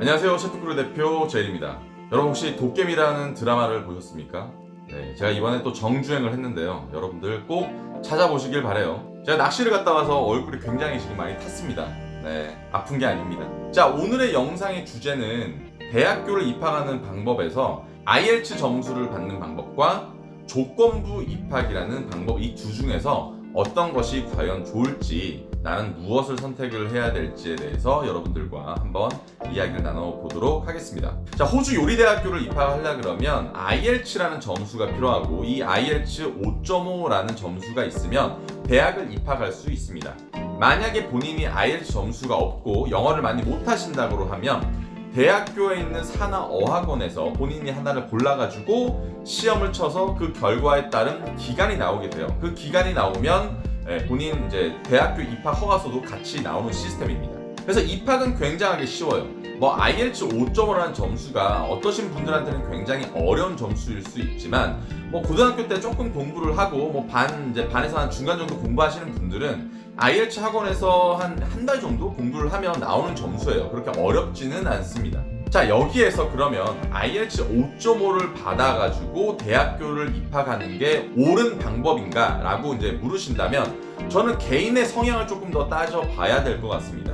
안녕하세요. 셰프크루 대표 제일입니다. 여러분 혹시 도깨비라는 드라마를 보셨습니까? 네, 제가 이번에 또 정주행을 했는데요. 여러분들 꼭 찾아보시길 바래요. 제가 낚시를 갔다 와서 얼굴이 굉장히 지금 많이 탔습니다. 네 아픈 게 아닙니다. 자 오늘의 영상의 주제는 대학교를 입학하는 방법에서 IELTS 점수를 받는 방법과 조건부 입학이라는 방법 이 두 중에서 어떤 것이 과연 좋을지 나는 무엇을 선택을 해야 될지에 대해서 여러분들과 한번 이야기를 나눠보도록 하겠습니다. 자, 호주 요리대학교를 입학하려 그러면 IELTS라는 점수가 필요하고 이 IELTS 5.5라는 점수가 있으면 대학을 입학할 수 있습니다. 만약에 본인이 IELTS 점수가 없고 영어를 많이 못하신다고 하면 대학교에 있는 산하 어학원에서 본인이 하나를 골라가지고 시험을 쳐서 그 결과에 따른 기간이 나오게 돼요. 그 기간이 나오면 예, 본인 이제 대학교 입학 허가서도 같이 나오는 시스템입니다. 그래서 입학은 굉장하게 쉬워요. 뭐 IELTS 5.5라는 점수가 어떠신 분들한테는 굉장히 어려운 점수일 수 있지만 뭐 고등학교 때 조금 공부를 하고 뭐 반 이제 반에서 한 중간 정도 공부하시는 분들은 IELTS 학원에서 한 한 달 정도 공부를 하면 나오는 점수예요. 그렇게 어렵지는 않습니다. 자 여기에서 그러면 IELTS 5.5를 받아가지고 대학교를 입학하는 게 옳은 방법인가라고 이제 물으신다면 저는 개인의 성향을 조금 더 따져봐야 될 것 같습니다.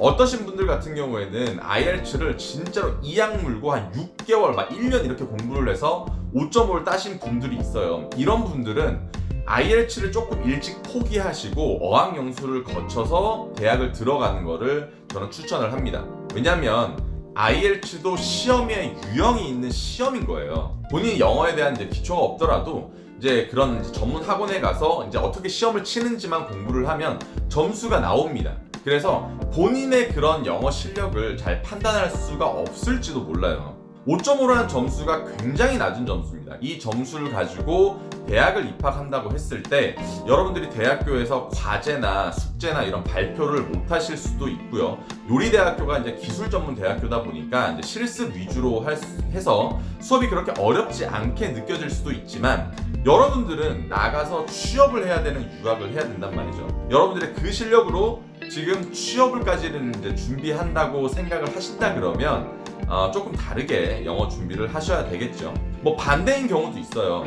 어떠신 분들 같은 경우에는 IELTS를 진짜로 이악 물고 한 6개월, 막 1년 이렇게 공부를 해서 5.5를 따신 분들이 있어요. 이런 분들은 IELTS를 조금 일찍 포기하시고 어학연수를 거쳐서 대학을 들어가는 거를 저는 추천을 합니다. 왜냐면 IELTS도 시험에 유형이 있는 시험인 거예요. 본인이 영어에 대한 이제 기초가 없더라도 이제 그런 이제 전문 학원에 가서 이제 어떻게 시험을 치는지만 공부를 하면 점수가 나옵니다. 그래서 본인의 그런 영어 실력을 잘 판단할 수가 없을지도 몰라요. 5.5라는 점수가 굉장히 낮은 점수입니다. 이 점수를 가지고 대학을 입학한다고 했을 때 여러분들이 대학교에서 과제나 숙제나 이런 발표를 못 하실 수도 있고요. 요리대학교가 이제 기술 전문 대학교다 보니까 이제 실습 위주로 해서 수업이 그렇게 어렵지 않게 느껴질 수도 있지만 여러분들은 나가서 취업을 해야 되는 유학을 해야 된단 말이죠. 여러분들의 그 실력으로 지금 취업을까지는 이제 준비한다고 생각을 하신다 그러면 어, 조금 다르게 영어 준비를 하셔야 되겠죠. 뭐 반대인 경우도 있어요.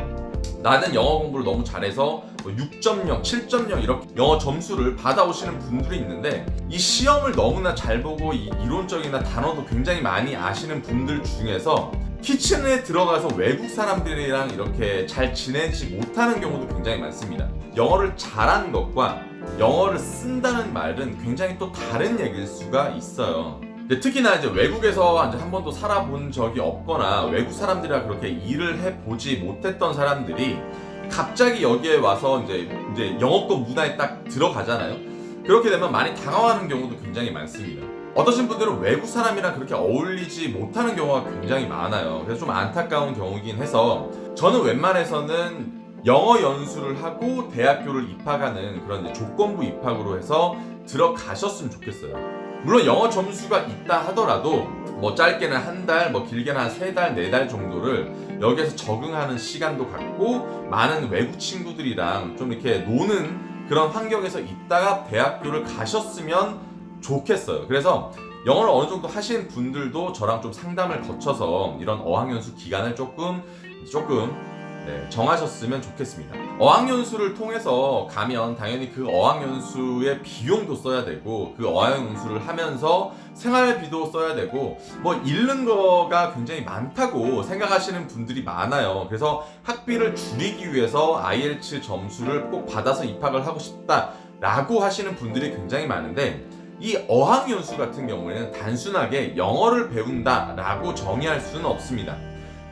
나는 영어 공부를 너무 잘해서 뭐 6.0, 7.0 이렇게 영어 점수를 받아오시는 분들이 있는데 이 시험을 너무나 잘 보고 이 이론적이나 단어도 굉장히 많이 아시는 분들 중에서 키친에 들어가서 외국 사람들이랑 이렇게 잘 지내지 못하는 경우도 굉장히 많습니다. 영어를 잘하는 것과 영어를 쓴다는 말은 굉장히 또 다른 얘기일 수가 있어요. 근데 특히나 이제 외국에서 이제 한 번도 살아본 적이 없거나 외국 사람들이랑 그렇게 일을 해보지 못했던 사람들이 갑자기 여기에 와서 이제 이제 영어권 문화에 딱 들어가잖아요. 그렇게 되면 많이 당황하는 경우도 굉장히 많습니다. 어떠신 분들은 외국 사람이랑 그렇게 어울리지 못하는 경우가 굉장히 많아요. 그래서 좀 안타까운 경우긴 해서 저는 웬만해서는 영어 연수를 하고 대학교를 입학하는 그런 조건부 입학으로 해서 들어가셨으면 좋겠어요. 물론 영어 점수가 있다 하더라도 뭐 짧게는 한 달, 뭐 길게는 한 세 달, 네 달 정도를 여기에서 적응하는 시간도 갖고 많은 외국 친구들이랑 좀 이렇게 노는 그런 환경에서 있다가 대학교를 가셨으면 좋겠어요. 그래서 영어를 어느 정도 하신 분들도 저랑 좀 상담을 거쳐서 이런 어학연수 기간을 조금 조금 네, 정하셨으면 좋겠습니다. 어학연수를 통해서 가면 당연히 그 어학연수의 비용도 써야 되고 그 어학연수를 하면서 생활비도 써야 되고 뭐 잃는 거가 굉장히 많다고 생각하시는 분들이 많아요. 그래서 학비를 줄이기 위해서 IELTS 점수를 꼭 받아서 입학을 하고 싶다라고 하시는 분들이 굉장히 많은데 이 어학연수 같은 경우에는 단순하게 영어를 배운다라고 정의할 수는 없습니다.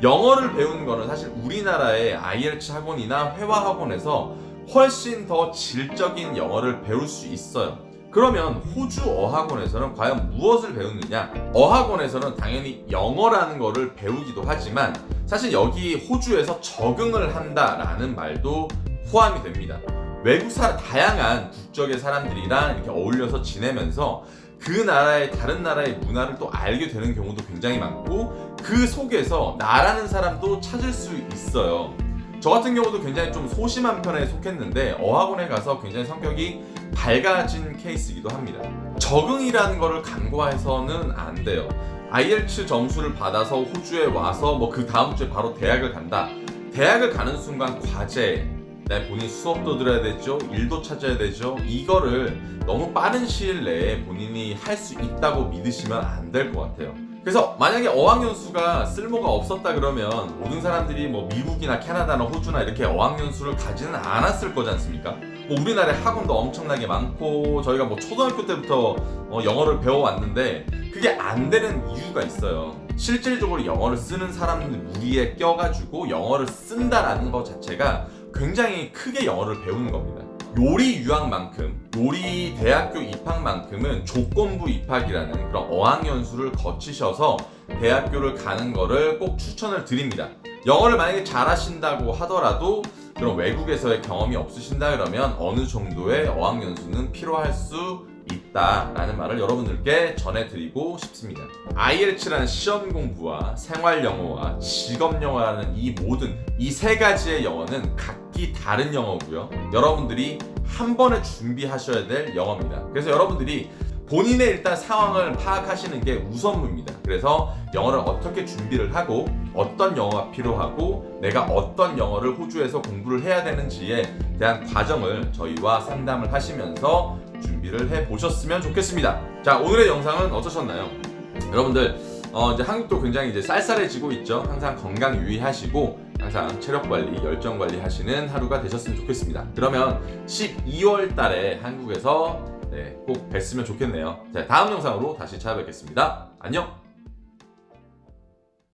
영어를 배우는 거는 사실 우리나라의 IELTS 학원이나 회화 학원에서 훨씬 더 질적인 영어를 배울 수 있어요. 그러면 호주 어학원에서는 과연 무엇을 배우느냐? 어학원에서는 당연히 영어라는 거를 배우기도 하지만 사실 여기 호주에서 적응을 한다라는 말도 포함이 됩니다. 외국 사 다양한 국적의 사람들이랑 이렇게 어울려서 지내면서 그 나라의 다른 나라의 문화를 또 알게 되는 경우도 굉장히 많고 그 속에서 나라는 사람도 찾을 수 있어요. 저 같은 경우도 굉장히 좀 소심한 편에 속했는데 어학원에 가서 굉장히 성격이 밝아진 케이스이기도 합니다. 적응이라는 거를 간과해서는 안 돼요. IELTS 점수를 받아서 호주에 와서 뭐 그 다음 주에 바로 대학을 간다. 대학을 가는 순간 과제, 내 본인 수업도 들어야 되죠, 일도 찾아야 되죠. 이거를 너무 빠른 시일 내에 본인이 할 수 있다고 믿으시면 안 될 것 같아요. 그래서 만약에 어학연수가 쓸모가 없었다 그러면 모든 사람들이 뭐 미국이나 캐나다나 호주나 이렇게 어학연수를 가지는 않았을 거지 않습니까? 뭐 우리나라에 학원도 엄청나게 많고 저희가 뭐 초등학교 때부터 어, 영어를 배워왔는데 그게 안 되는 이유가 있어요. 실질적으로 영어를 쓰는 사람들 무리에 껴가지고 영어를 쓴다라는 것 자체가 굉장히 크게 영어를 배우는 겁니다. 요리 유학만큼, 요리 대학교 입학만큼은 조건부 입학이라는 그런 어학연수를 거치셔서 대학교를 가는 거를 꼭 추천을 드립니다. 영어를 만약에 잘하신다고 하더라도 그런 외국에서의 경험이 없으신다 그러면 어느 정도의 어학연수는 필요할 수 있다라는 말을 여러분들께 전해드리고 싶습니다. IELTS라는 시험 공부와 생활 영어와 직업 영어라는 이 모든 이 세 가지의 영어는 각 기 다른 영어고요. 여러분들이 한 번에 준비하셔야 될 영어입니다. 그래서 여러분들이 본인의 일단 상황을 파악하시는 게 우선입니다. 그래서 영어를 어떻게 준비를 하고 어떤 영어가 필요하고 내가 어떤 영어를 호주에서 공부를 해야 되는지에 대한 과정을 저희와 상담을 하시면서 준비를 해 보셨으면 좋겠습니다. 자 오늘의 영상은 어떠셨나요? 여러분들 어, 이제 한국도 굉장히 이제 쌀쌀해지고 있죠. 항상 건강 유의하시고 항상 체력 관리, 열정 관리 하시는 하루가 되셨으면 좋겠습니다. 그러면 12월 달에 한국에서 네, 꼭 뵀으면 좋겠네요. 자, 다음 영상으로 다시 찾아뵙겠습니다. 안녕!